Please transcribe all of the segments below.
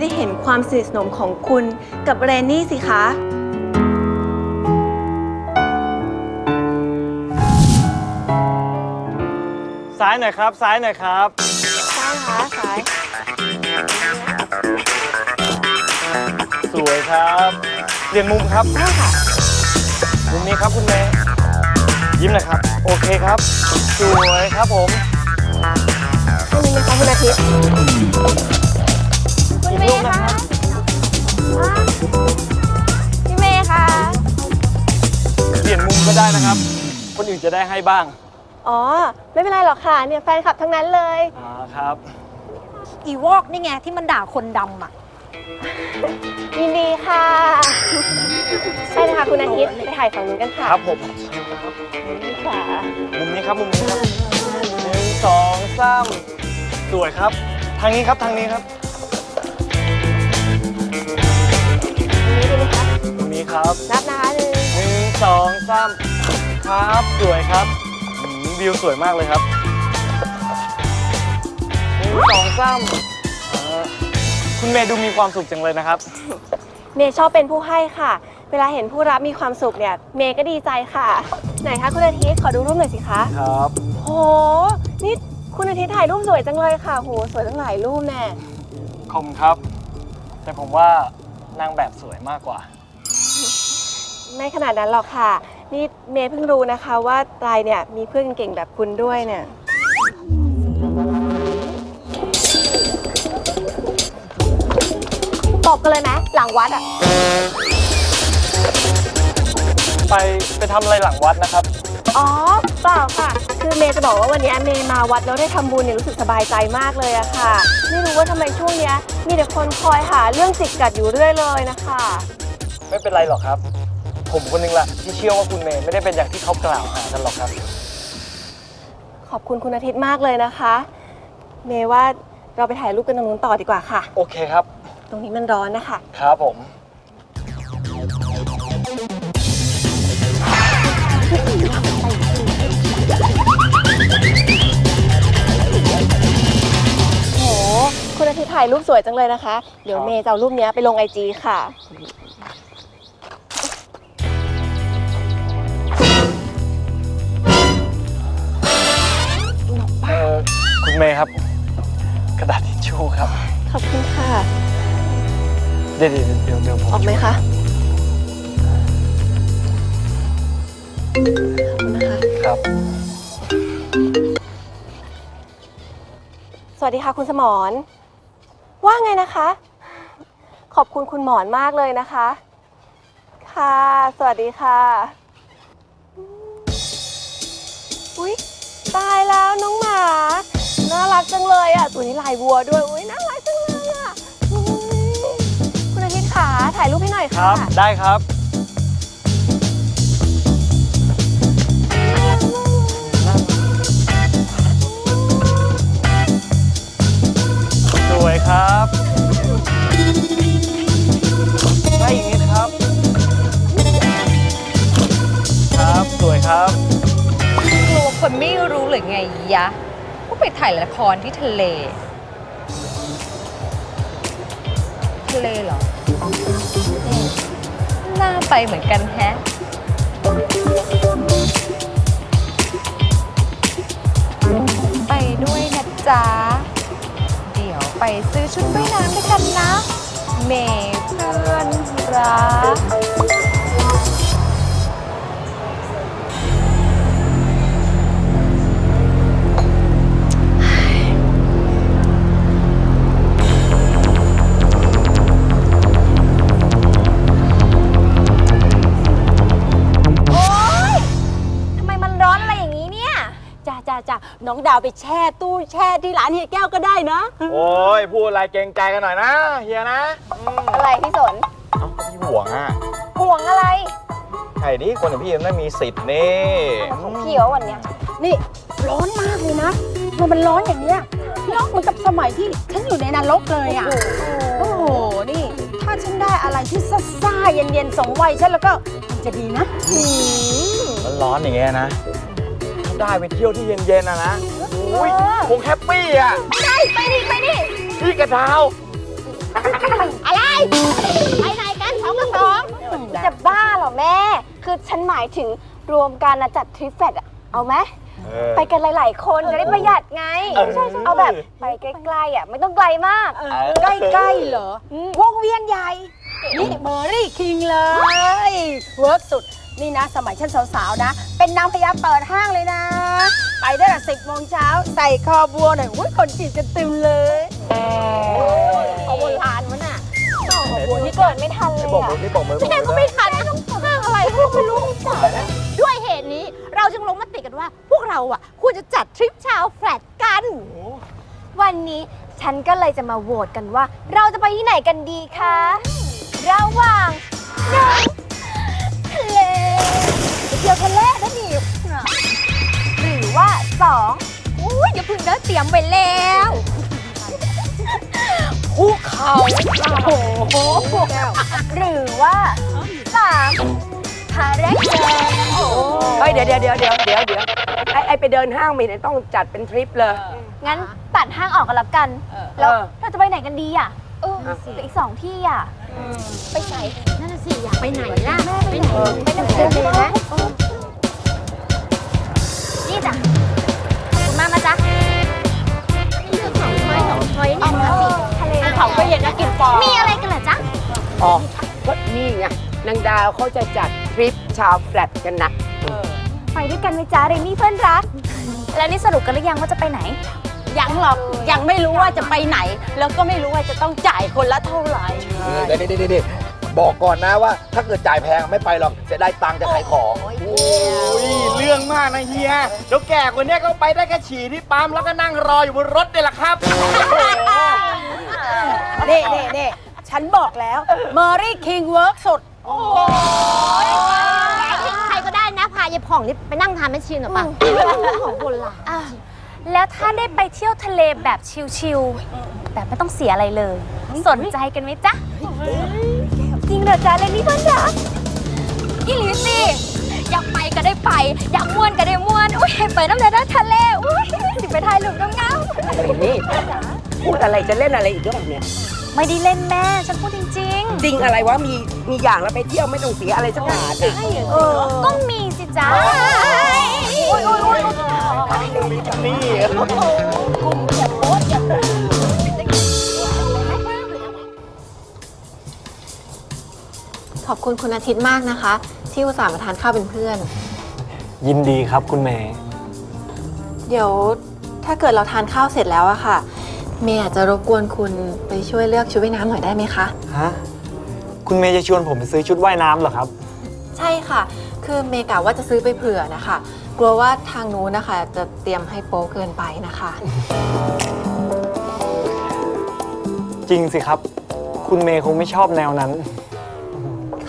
ไม่ได้เห็นความสนิทสนมของคุณกับเรนนี่สิคะ ซ้ายหน่อยครับ ซ้ายหน่อยครับใช่ค่ะสาย สวยครับเปลี่ยนมุมครับได้ค่ะมุมนี้ครับคุณเมย์ยิ้มหน่อยครับ โอเคครับ สวยครับผม ตรงนี้นะคะคุณอาทิตย์ อีกรูปนะครับพี่เมย์คะเปลี่ยนมุมก็ได้นะครับ คนอื่นจะได้ให้บ้าง อ๋อ ไม่เป็นไรหรอกค่ะ เนี่ยแฟนคลับทั้งนั้นเลยอ่าครับ อีวอกนี่ไงที่มันด่าคนดำอะ ยินดีค่ะใช่นะคะคุณอาทิตย์ไปถ่ายฝั่งนู้นกันค่ะครับผมนี่ค่ะมุมนี้ครับมุมนี้ครับหนึ่งสองสามสวยครับ ทางนี้ครับทางนี้ครับ ตรงนี้ครับนับนะคะหนึ่งหนึ่งสองสามครับสวยครับอืมวิวสวยมากเลยครับหนึ่งสองสามอ่าคุณเมย์ดูมีความสุขจังเลยนะครับ เมย์ชอบเป็นผู้ให้ค่ะ เวลาเห็นผู้รับมีความสุขเนี่ย เมย์ก็ดีใจค่ะ ไหนคะคุณอาทิตย์ขอดูรูปหน่อยสิคะ ครับ โห นี่คุณอาทิตย์ถ่ายรูปสวยจังเลยค่ะ โห สวยตั้งหลายรูปแน่ ขอบคุณครับ แต่ผมว่านางแบบสวยมากกว่า ไม่ขนาดนั้นหรอกค่ะ นี่เมย์เพิ่งรู้นะคะว่าตายเนี่ยมีเพื่อนเก่งแบบคุณด้วยเนี่ย ตบกันเลยไหมหลังวัดอะ ไปไปทำอะไรหลังวัดนะครับ อ๋อเปล่าค่ะ คือเมย์จะบอกว่าวันนี้เมย์มาวัดแล้วได้ทำบุญเนี่ยรู้สึกสบายใจมากเลยอะค่ะ ไม่รู้ว่าทำไมช่วงเนี้ยมีแต่คนคอยหาเรื่องจิกกัดอยู่เรื่อยเลยนะคะ ไม่เป็นไรหรอกครับ ผมคนหนึงแหละที่เชื่อว่าคุณเมย์ไม่ได้เป็นอย่างที่เขากล่าวหากันหรอกครับ ขอบคุณคุณอาทิตย์มากเลยนะคะ เมย์ว่าเราไปถ่ายรูปกันตรงนู้นต่อดีกว่าค่ะ โอเคครับ ตรงนี้มันร้อนนะคะ ครับผม โห คุณอาทิตย์ถ่ายรูปสวยจังเลยนะคะ เดี๋ยวเมย์จะเอารูปเนี้ยไปลงไอจีค่ะ ออคุณเมย์ครับ กระดาษทิชชู่ครับ ขอบคุณค่ะ เดี๋ยวเดี๋ยวเดี๋ยวเดี๋ยวผมออกไหมคะขอบคุณนะคะ ครับ สวัสดีค่ะคุณสมรว่าไงนะคะ ขอบคุณคุณหมอนมากเลยนะคะ ค่ะ สวัสดีค่ะอืมอุ๊ย ตายแล้วน้องหมา น่ารักจังเลยอะ ตัวนี้ลายวัวด้วยอุ๊ยน่ารักจังเลยอะอุ๊ยคุณอาทิตย์ขาถ่ายรูปให้หน่อยคค่ะรับได้ครับ สวยครับ คนไม่รู้หรือไงยะว่าไปถ่ายละครที่ทะเล ทะเลเหรอน่าไปเหมือนกันแฮะไปด้วยนะจ๊ะ เดี๋ยวไปซื้อชุดว่ายน้ำด้วยกันนะ เมเพื่อนรัก น้องดาวไปแช่ตู้แช่ที่ร้านเฮียแก้วก็ได้นะ โอ้ยพูดอะไรเกรงใจกันหน่อยนะเฮียนะอืมอะไรพี่สนเอ้าก็พี่ห่วงอะห่วงอะไรไอ้นี่คนอย่างพี่มันไม่มีสิทธิ์นี่ของพี่วะวันเนี้ยนี่ร้อนมากเลยนะมันมันร้อนอย่างเนี้ยร้อนเหมือนกับสมัยที่ฉันอยู่ในนรกเลยอะ โอ้โห นี่ ถ้าฉันได้อะไรที่ซ่าซ่าๆเย็นๆสองวัยฉันแล้วก็มันจะดีนะ มันร้อนอย่างเงี้ยนะ ได้ไปเที่ยวที่เย็นๆนะนะอืมอ้ยคงแฮปปี้อะไปดิไปดิพี่กระดาว อะไรไปไหนกันสองกับสองจะบ้าเหรอแม่ คือฉันหมายถึงรวมการนะจัดทริปแฟดอะเอาไหมไปกันหลาย ๆ คนจะได้ประหยัดไงเอาแบบไปใกล้ๆอะไม่ต้องไกลมาก ใกล้ๆเหรอวงเวียนใหญ่นี่เบอร์รี่คิงเลยเวิร์กสุด นี่นะ สมัยฉันสาวๆนะ เป็นนางพญาเปิดห้างเลยนะ ไปได้แต่สิบโมงเช้าใส่คอบัวหน่อยอุ้ยคนจีบจะตึมเลยเอาโบราณมันอะต่อบัวนี่เกิดไม่ทันเลยบอกอะมือนี่บอกมือบอกแม่ก็มือไม่ทันห้างอะไรก็ไม่รู้ด้วยเหตุนี้เราจึงลงมติกันว่า พวกเราอะควรจะจัดทริปชาวแฟลตกัน วันนี้ฉันก็เลยจะมาโหวตกันว่า เราจะไปที่ไหนกันดีคะ ระหว่างหนึ่งทะเลไป เที่ยวทะเลนะนี่หรือว่าสองอุ้ยอย่าพึ่งเด้อเตรียมไว้แล้วภูเขาโอ้โหหรือว่าสามพาเรกเดินเฮ้ยเดี๋ยวเดี๋ยวเดี๋ยวเดี๋ยวเดี๋ยวเดี๋ยวไอ้ไอ้ไปเดินห้างไม่ได้ต้องจัดเป็นทริปเลย งั้นตัดห้างออกกันละกัน แล้วเออเราจะไปไหนกันดีอะเออแต่อีกสองที่อะ ไปไหนนั่นน่ะสิอยากไปไหนล่ะ ไปไหนไปไหนไปไหนนี่ มีอะไรกันเหรอจ๊ะ อ๋อก็นี่ไงนางดาวเขาจะจัดทริปชาวแฟลตกันนะไปด้วยกันไหมจ๊ะเรนนี่เพื่อนรัก แล้วนี่สรุปกันหรือยังว่าจะไปไหน ยังหรอกยังไม่รู้ว่าจะไปไหน แล้วก็ไม่รู้ว่าจะต้องจ่ายคนละเท่าไหร่เดี๋ยวเดี๋ยวเดี๋ยวบอกก่อนนะว่า ถ้าเกิดจ่ายแพงไม่ไปหรอกจะได้ตังค์จะขายของอุ้ยเรื่องมากนะเฮียเดี๋ยวแก่กว่านี้ก็ไปได้แค่ฉี่ที่ปั๊มแล้วก็นั่งรออยู่บนรถนี่แหละครับเน่เน่เน่ฉันบอกแล้วเมอรี่คิงเวิร์กสุดใครก็ได้นะพายายผ่องนี่ไปนั่งทานแมชชีนหรอปะของโบราณอะแล้วถ้าได้ไปเที่ยวทะเลแบบชิลๆแบบไม่ต้องเสียอะไรเลย สนใจกันไหมจ๊ะ จริงเหรอจ๊ะเรนนี่เพื่อนรักอีหลีสิอยากไปก็ได้ไป อยากม่วนก็ได้ม่วน อุ้ยไปน้ำเลยนะทะเล อุ้ยสิไปถ่ายรูปงามไอ้นี่พูดอะไรจะเล่นอะไรอีกรอบเนี่ยๆ ไม่ได้เล่นแม่ ฉันพูดจริงจริงอะไรวะมีมีอย่างแล้วไปเที่ยวไม่ต้องเสียอะไรสักบาทอะๆก็มีสิจ๊ะนี่ขอบคุณคุณอาทิตย์มากนะคะ ที่อุตส่าห์มาทานข้าวเป็นเพื่อน ยินดีครับคุณเมย์เดี๋ยวถ้าเกิดเราทานข้าวเสร็จแล้วอะค่ะ เมย์อาจจะรบกวนคุณไปช่วยเลือกชุดว่ายน้ำหน่อยได้ไหมคะ ฮะ คุณเมย์จะชวนผมไปซื้อชุดว่ายน้ำเหรอครับ ใช่ค่ะ คือเมย์กะว่าจะซื้อไปเผื่อนะคะ กลัวว่าทางนู้นนะคะ จะเตรียมให้โป๊เกินไปนะคะ จริงสิครับ คุณเมย์คงไม่ชอบแนวนั้น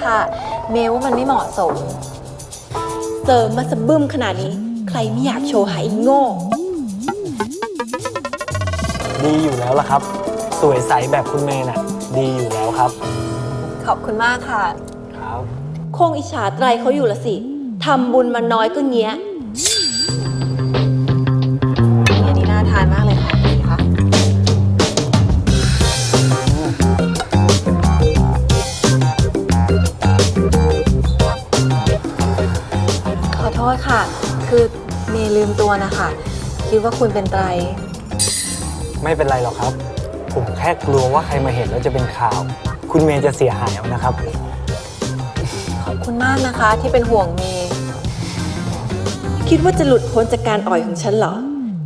ค่ะ เมย์ว่ามันไม่เหมาะสม เสริมมาสะบึ้มขนาดนี้ ใครไม่อยากโชว์หายโง่ ดีอยู่แล้วล่ะครับ สวยใสแบบคุณเมย์น่ะ ดีอยู่แล้วครับขอบคุณมากค่ะ ครับ คงอิจฉาไตรเขาอยู่ละสิ ทำบุญมาน้อยก็เงี้ยอันนี้น่าทานมากเลยค่ะนี่ค่ะ ขอโทษค่ะ คือเมย์ลืมตัวนะคะ คิดว่าคุณเป็นไตร ไม่เป็นไรหรอกครับ ผมแค่กลัวว่าใครมาเห็นแล้วจะเป็นข่าว คุณเมย์จะเสียหายเอานะครับ ขอบคุณมากนะคะที่เป็นห่วงเมย์คิดว่าจะหลุดพ้นจากการอ่อยของฉันเหรอ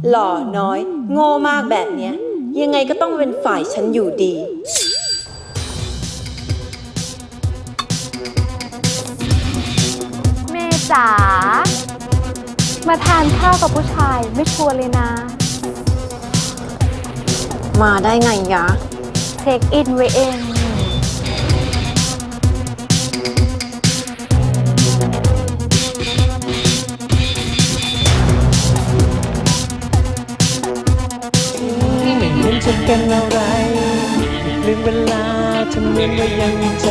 หล่อน้อย โง่มากแบบเนี้ย ยังไงก็ต้องเป็นฝ่ายฉันอยู่ดี เมจ๋ามาทานข้าวกับผู้ชายไม่ชวนเลยนะ มาได้ไงยะ เช็คอินไว้เอง ไม่เห็นจะเป็นอะไรลืมเวลาทำเหมือนว่ายังมีใจ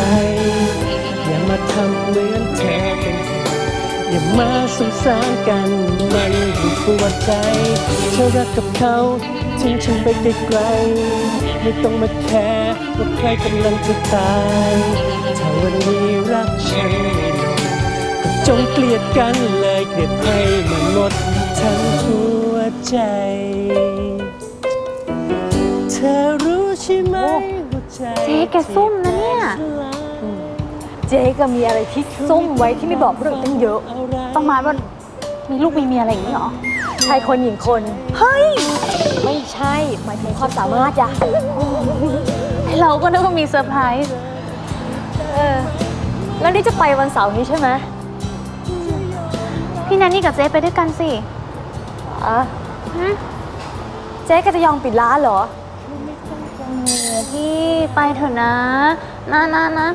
อย่ามาทำเหมือนเธอเป็นคนอย่ามาสงสารกัน มันอยู่ปวดใจเธอรักกับเขา ทิ้งฉันไปไกลๆไม่ต้องมาแคร์ว่าใครกำลังจะตายถ้าวันนี้รักฉันไม่ลงก็จงเกลียดกันเลยเกลียดให้มันหมดทั้งหัวใจ เธอรู้ใช่ไหมวใจเจ๊แกซุ่มนะเนี่ย เจ๊ก็มีอะไรที่ซุ่มไว้ที่ไม่บอกพวกเราตั้งเยอะ ประมาณว่ามีลูกมีเมียอะไรอย่างนี้เหรอ ชายคนหญิงคน เฮ้ย ไม่ใช่ หมายถึงความสามารถจ้ะ เราก็นึกว่ามีเซอร์ไพรส์ เออ แล้วนี่จะไปวันเสาร์นี้ใช่ไหมพี่แนนนี่กับเจ๊ไปด้วยกันสิอะเจ๊ก็จะยอมปิดร้านเหรอ โอ้พี่ไปเถอะนะ นะนะนะ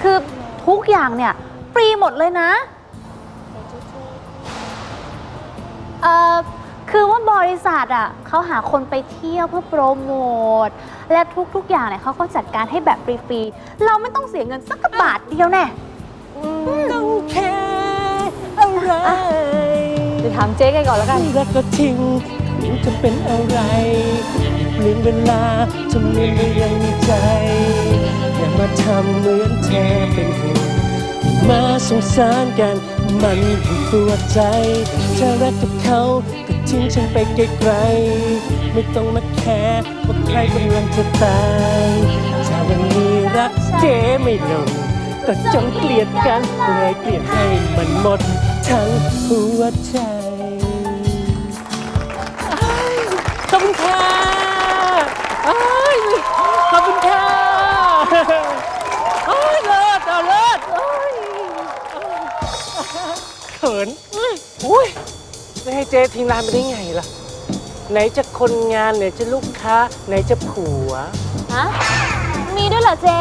คือทุกอย่างเนี่ยฟรีหมดเลยนะ เอ่อคือว่าบริษัทอะเขาหาคนไปเที่ยวเพื่อโปรโมทและทุกๆอย่างเนี่ยเขาก็จัดการให้แบบฟรีๆเราไม่ต้องเสียเงินสักกระบาทเดียวแน่ต้องแค่อะไรเดี๋ยวถามเจ๊กันก่อนแล้วกันรักก็ทิ้งถึงจะเป็นอะไรเปลี่ยนเวลาทำเหมือนว่ายังมีใจอย่ามาทำเหมือนเธอเป็นห่วงมาสงสารกัน มันยิ่งปวดใจเธอรักกับเขาก็ทิ้งฉันไปไกลๆไม่ต้องมาแคร์ว่าใครกำลังจะตายถ้าวันนี้รักเจ๊ไม่ลงก็จงเกลียดกันเลยเกลียดให้มันหมดทั้งหัวใจ อุ้ยไม่ให้เจ๊ทิ้งร้านไปได้ไงล่ะ ไหนจะคนงานไหนจะลูกค้า ไหนจะผัว ฮะ มีด้วยเหรอเจ๊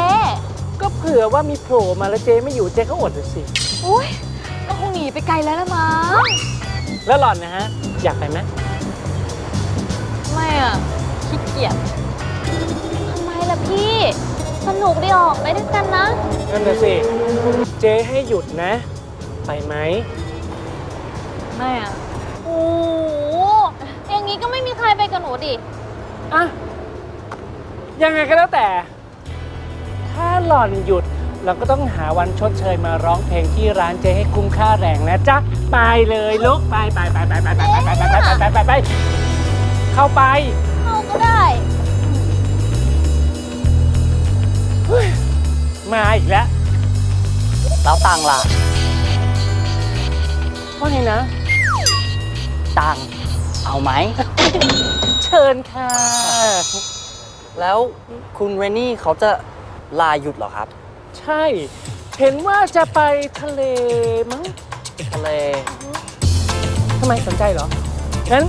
ก็เผื่อว่ามีโผล่มาแล้วเจ๊ไม่อยู่เจ๊ก็อดอะสิ อุ้ยก็คงหนีไปไกลแล้วละมั้ง แล้วหล่อนนะฮะ อยากไปไหมไม่อะขี้เกียจทำไมล่ะพี่ สนุกดีออกไปด้วยกันนะ นั่นน่ะสิ เจ๊ให้หยุดนะ ไปไหม ไม่อะโอ้โหอย่างนี้ก็ไม่มีใครไปกับหนูดิ อะ ยังไงก็แล้วแต่ ถ้าหล่อนหยุด เราก็ต้องหาวันชดเชยมาร้องเพลงที่ร้านเจให้คุ้มค่าแรงนะจ๊ะ ไปเลยลุกไปไปไปไปไปไปไปไปไปไปไปไปไปเข้าไป เอาก็ได้ มาอีกแล้ว แล้วตังค์ล่ะ ว่าไงนะ ตังค์เอาไหม เชิญค่ะ แล้วคุณเรนนี่เขาจะลาหยุดเหรอครับ ใช่ เห็นว่าจะไปทะเลมั้งทะเล ทำไมสนใจเหรอ งั้น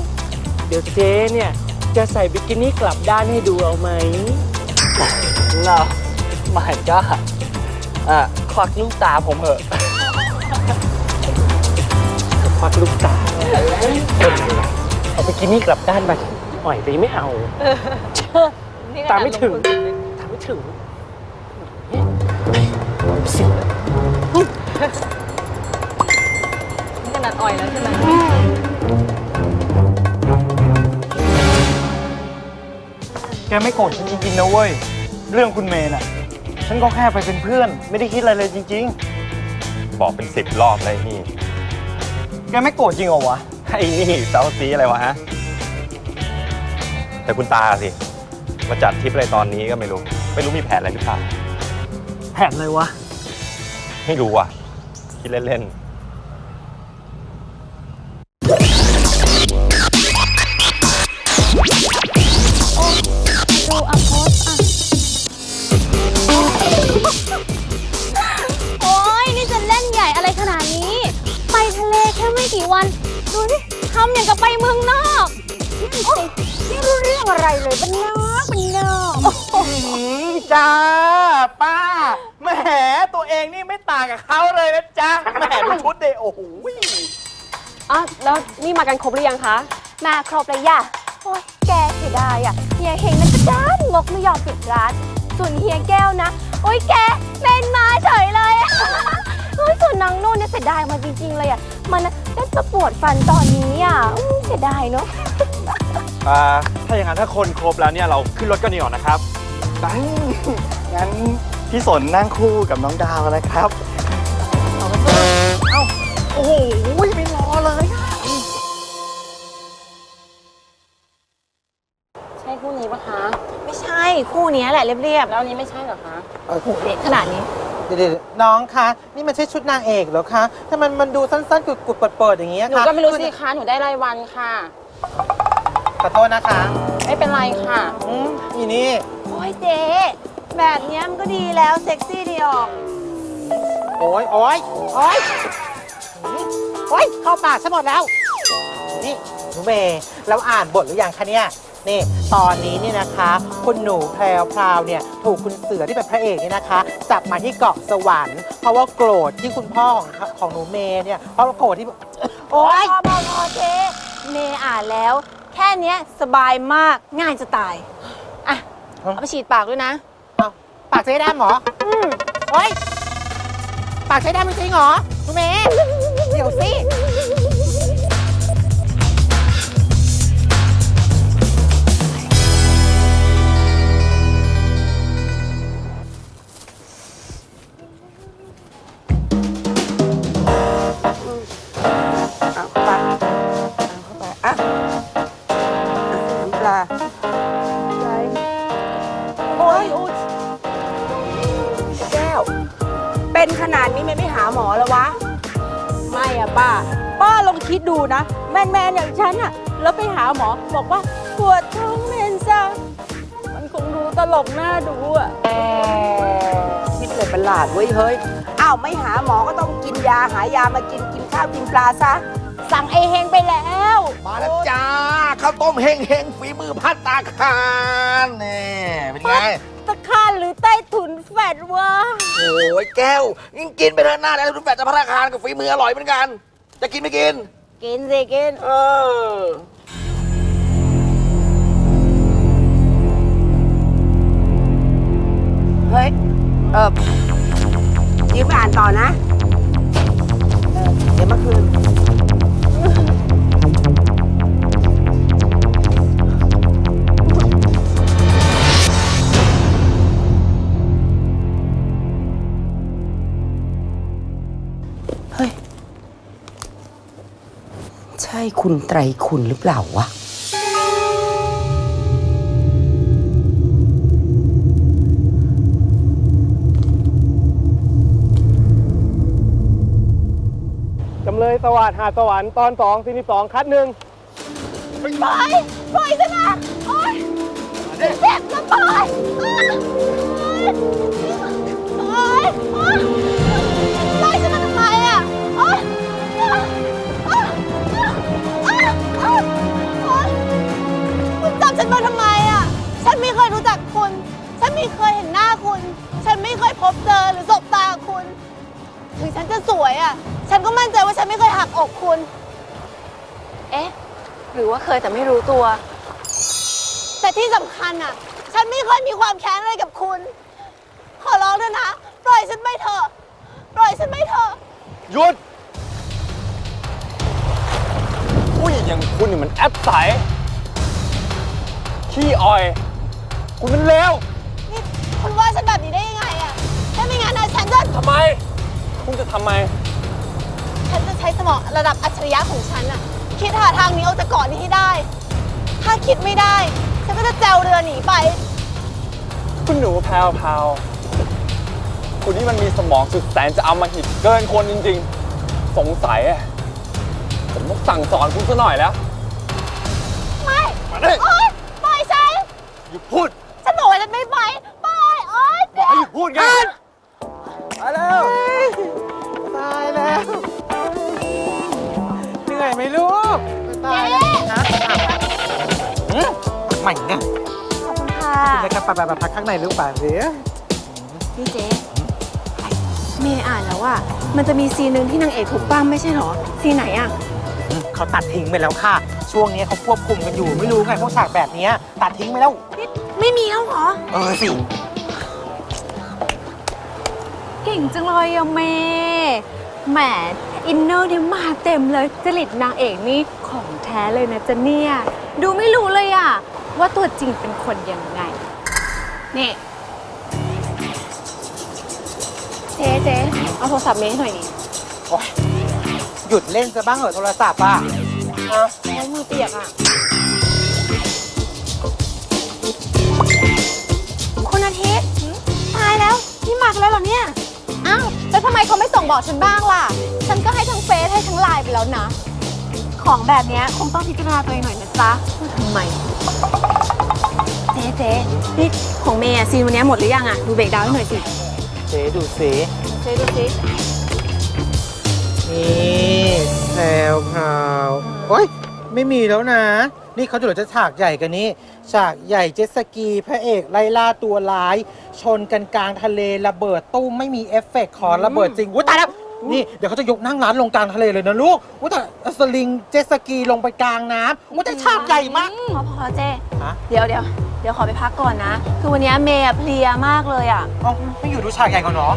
เดี๋ยวเจ๊เนี่ย จะใส่บิกินี่กลับด้านให้ดูเอาไหม no my god อะควักลูกตาผมเหอะ จะควักลูกตาเอาบิกินี่กลับด้านไปอ่อยไปไม่เอา ตามไม่ถึง ตามไม่ถึงสิขนาดอ่อยแล้วใช่ไหมแกไม่โกรธฉันจริงๆนะเว้ย เรื่องคุณเมย์น่ะ ฉันก็แค่ไปเป็นเพื่อน ไม่ได้คิดอะไรเลยจริงบอกเป็นสิบรอบเลยนี่ๆ แกไม่โกรธจริงเหรอวะ ไอ้นี่เซาซีอะไรวะฮะ แต่คุณตาสิ มาจัดทริปอะไรตอนนี้ก็ไม่รู้ ไม่รู้มีแผนอะไรหรือเปล่า แผนอะไรวะ ไม่รู้อะ คิดเล่นดู ไม่กี่วัน ดูนี่ทำอย่างกับไปเมืองนอกไม่รู้เรื่องอะไรเลยบ้านนอกบ้านนอกจ้าป้าแหมตัวเองนี่ไม่ต่างกับเขาเลยนะจ๊ะแหมดูชุดเดโอ้โหอะแล้วนี่มากันครบหรือยังคะ มาครบเลยย่ะโอ้ยแกเสียดายอะเฮียเฮงนั่นก็ด้านงกไม่ยอมปิดร้าน ส่วนเฮียแก้วนะ โอ้ยแกเป็นมาเฉยเลยอะ เฮ้ยส่วนนางนุ่นเนี่ยเสียดายมันจริงๆเลยอะ มันน่ะได้จะปวดฟันตอนนี้อะอื้อเสียดายเนาะ อ่าถ้าอย่างนั้นถ้าคนครบแล้วเนี่ยเราขึ้นรถกันดีกว่านะครับดังงั้นพี่สนนั่งคู่กับน้องดาวนะครับ เอ้าโอ้โหไม่รอเลยอะใช่คู่นี้ปะคะ ไม่ใช่คู่เนี้ยแหละเรียบๆแล้วอันนี้ไม่ใช่เหรอคะโอ้โหเด็กขนาดนี้ เดี๋ยวๆน้องคะนี่มันใช่ชุดนางเอกเหรอคะถ้ามันมันดูสั้นๆกุดๆเปิดๆอย่างเงี้ยหนูค่ะก็ไม่รู้สิคะหนูได้รายวันค่ะ ขอโทษนะคะไม่เป็นไรค่ะ อืมอีนี่โอ้ยเจ๊แบบเนี้ยมันก็ดีแล้วเซ็กซี่ดีออก โอ้ยโอ้ยโอ้ยโอ้ยเข้าปากฉันหมดแล้ว นี่หนูเมย์แล้วอ่านบทหรือยังคะเนี่ย นี่ตอนนี้นี่นะคะ คุณหนูแพรวพราวเนี่ยถูกคุณเสือที่เป็นพระเอกนี่นะคะ จับมาที่เกาะสวรรค์เพราะว่าโกรธที่คุณพ่อของของหนูเมย์เนี่ยเพราะว่าโกรธที่ โอ๊ย พอพอพอเจ๊เมย์อ่านแล้ว แค่เนี้ยสบายมากง่ายจะตาย อะเอาไปฉีดปากด้วยนะ เอาปากใช้ได้เหรออืมโอ๊ยปากใช้ได้จริงๆเหรอหนูเมย์เดี๋ยวสิ มนแมนๆอย่างฉันอะแล้วไปหาหมอบอกว่าปวดท้องเมนซ่ามันคงดูตลกหน้าดูอะคิดเลยประหลาดเว้ยเฮ้ยอ้าวไม่หาหมอก็ต้องกินยาหายามากินกินข้าวกินปลาซะสั่งไอเฮงไปแล้วมาแล้วจ้าข้าวต้มเฮงเฮงๆฝีมือพัตตาคารนี่เป็นไงตะคานหรือใต้ถุนแฟดวะโอ้ยแก้วยิ่งกินไปเถอะหน้าแล้วรุ่นแปดจะพัตตาคารกับฝีมืออร่อยเหมือนกัน จะกินไม่กิน กินสิกิน เออ เฮ้ย เออยืมไปอ่านต่อนะเดี๋ยวเมื่อคืน คุณไตรคุณหรือเปล่าวะ จำเลยสวัสดิ์หาดสวรรค์ตอนสองสี่สิบสองคัดหนึ่งปล่อยปล่อยฉันนะโอ๊ยเจ็บนะปล่อยโอ๊ยโอ๊ย นก็มั่นใจว่าฉันไม่เคยหักอกคุณ เอ๊ะ หรือว่าเคยแต่ไม่รู้ตัว แต่ที่สำคัญอะ ฉันไม่เคยมีความแค้นอะไรกับคุณ ขอร้องเถอะนะ ปล่อยฉันไปเถอะ ปล่อยฉันไปเถอะ หยุดผู้หญิงอย่างคุณนี่มันแอปใสขี้อ่อย คุณมันเลวนี่คุณว่าฉันแบบนี้ได้ยังไงอะ ถ้าไม่งั้นนะฉันจะ ทำไม คุณจะทำไมฉันจะใช้สมองระดับอัจฉริยะของฉันอะคิดหาทางหนี้ออกจากเกาะนี้ให้ได้ ถ้าคิดไม่ได้ ฉันก็จะแจวเรือหนีไป คุณหนูแพรวพราวคุณนี่มันมีสมองสุดแสนจะเอามาหิดเกินคนจริงๆ สงสัยอะผมต้องสั่งสอนคุณซะหน่อยแล้ว ไม่มาดิ โอ๊ยปล่อยฉัน หยุดพูดฉันบอกว่าฉันไม่ไปปล่อยโอ๊ยบอกให้หยุดพูดไงมาแล้ว ตายแล้วเหนื่อย ไหมลูกตายแล้วนะอืมใหม่เนี่ยขอบคุณค่ะไปกันไปไปไปพักข้างในลูกป่าเสียนี่เจ๊เมย์อ่านแล้วว่า มันจะมีซีนหนึ่งที่นางเอกถูกปั้มไม่ใช่เหรอ ซีนไหนอะเขาตัดทิ้งไปแล้วค่ะ ช่วงนี้เขาควบคุมกันอยู่ไม่รู้ไงพวกฉากแบบเนี้ยตัดทิ้งไปแล้ว ไม่มีแล้วเหรอ เออสิ เก่งจังเลยอะเมย์แหม อินเนอร์นี่มาเต็มเลยจริตนางเอกนี่ของแท้เลยนะจ๊ะเนี่ย ดูไม่รู้เลยอะว่าตัวจริงเป็นคนยังไง นี่เจ๊เจ๊เอาโทรศัพท์เมย์ให้หน่อยดิโอ๊ยหยุดเล่นซะบ้างเหรอะโทรศัพท์อะโอ้ยมือเปียกอะ ไมเขาไม่ส่งบอกฉันบ้างล่ะ ฉันก็ให้ทั้งเฟซให้ทั้งไลน์ไปแล้วนะ ของแบบเนี้ยคงต้องพิจารณาตัวเองหน่อยนะจ๊ะทำไม เจ๊เจ๊นี่ของเมย์อะซีนวันเนี้ยหมดหรือยังอะดูเบรกดาวน์ให้หน่อยสิเจ๊ดูสิเจ๊ดูสินี่แพรวพราวโอ๊ย ไม่มีแล้วนะ นี่เขาจะเหลือจะฉากใหญ่กันนี่ ฉากใหญ่เจ็ตสกี พระเอกไล่ล่าตัวร้าย ชนกันกลางทะเลระเบิดตู้มไม่มีเอฟเฟกต์ขอระเบิดจริงอุ้ยตายแล้วนี่เดี๋ยวเขาจะยกนั่งร้านลงกลางทะเลเลยนะลูกอุ้ยแต่สลิงเจ็ตสกีลงไปกลางน้ำอุ้ยแต่ฉากใหญ่มาก พอพอแล้วเจ๊ฮะ เดี๋ยวเดี๋ยวเดี๋ยวขอไปพักก่อนนะ คือวันเนี้ยเมย์อะเพลียมากเลยอะ เอ้าไม่อยู่ดูฉากใหญ่ก่อนเนาะ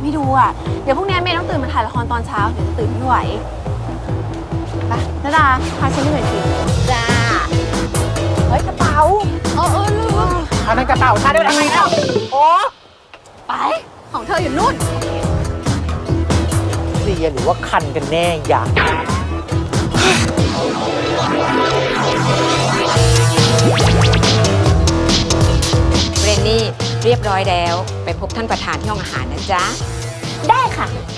ไม่ดูอะ เดี๋ยวพรุ่งนี้เมย์ต้องตื่นมาถ่ายละครตอนเช้าเดี๋ยวจะตื่นไม่ไหวไปนาดาพาฉันไปหน่อยสิ จ้าเฮ้ยกระเป๋าเออเออลืมอันนั้นกระเป๋าชาได้ทำไมแล้วโอ้ไป ของเธออยู่นู่นเสียหรือว่าคันกันแน่อย่าเรนนี่เรียบร้อยแล้ว ไปพบท่านประธานที่ห้องอาหารนะจ๊ะ ได้ค่ะ